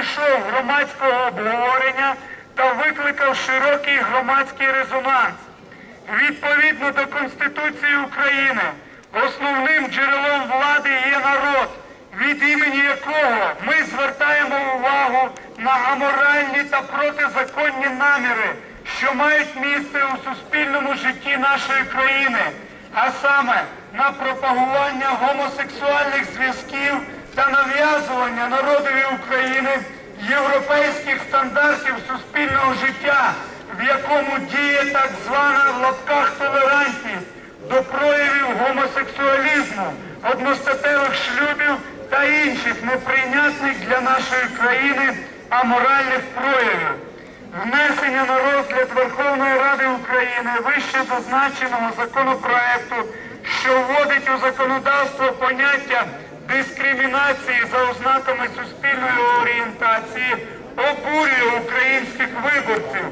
пройшов громадського обговорення та викликав широкий громадський резонанс. Відповідно до Конституції України, основним джерелом влади є народ, від імені якого ми звертаємо увагу на аморальні та протизаконні наміри, що мають місце у суспільному житті нашої країни, а саме на пропагування гомосексуальних зв'язків та нав'язування європейських стандартів суспільного життя, в якому діє так звана в лапках толерантність до проявів гомосексуалізму, одностатевих шлюбів та інших неприйнятних для нашої країни аморальних проявів. Внесення на розгляд Верховної Ради України вище зазначеного законопроекту, що вводить у законодавство поняття дискримінації за ознаками суспільної орієнтації, обурює українських виборців,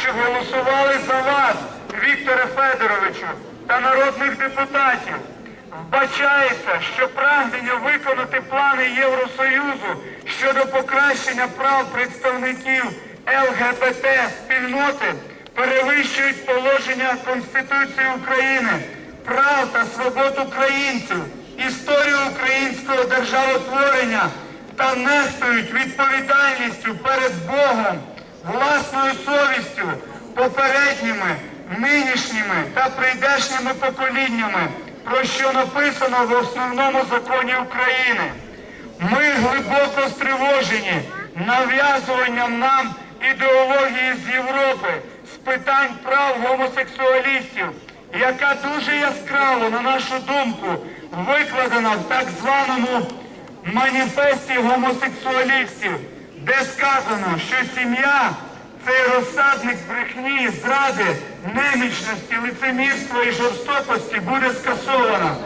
що голосували за вас, Вікторе Федоровичу, та народних депутатів. Вбачається, що прагнення виконати плани Євросоюзу щодо покращення прав представників ЛГБТ спільноти перевищують положення Конституції України, прав та свобод українців, історію українського державотворення та нехтують відповідальністю перед Богом, власною совістю, попередніми, нинішніми та прийдешніми поколіннями, про що написано в основному законі України. Ми глибоко стривожені нав'язуванням нам ідеології з Європи з питань прав гомосексуалістів, яка дуже яскраво, на нашу думку, викладена в так званому маніфесті гомосексуалістів, де сказано, що сім'я це розсадник брехні, зради, немічності, лицемірства і жорстокості буде скасована.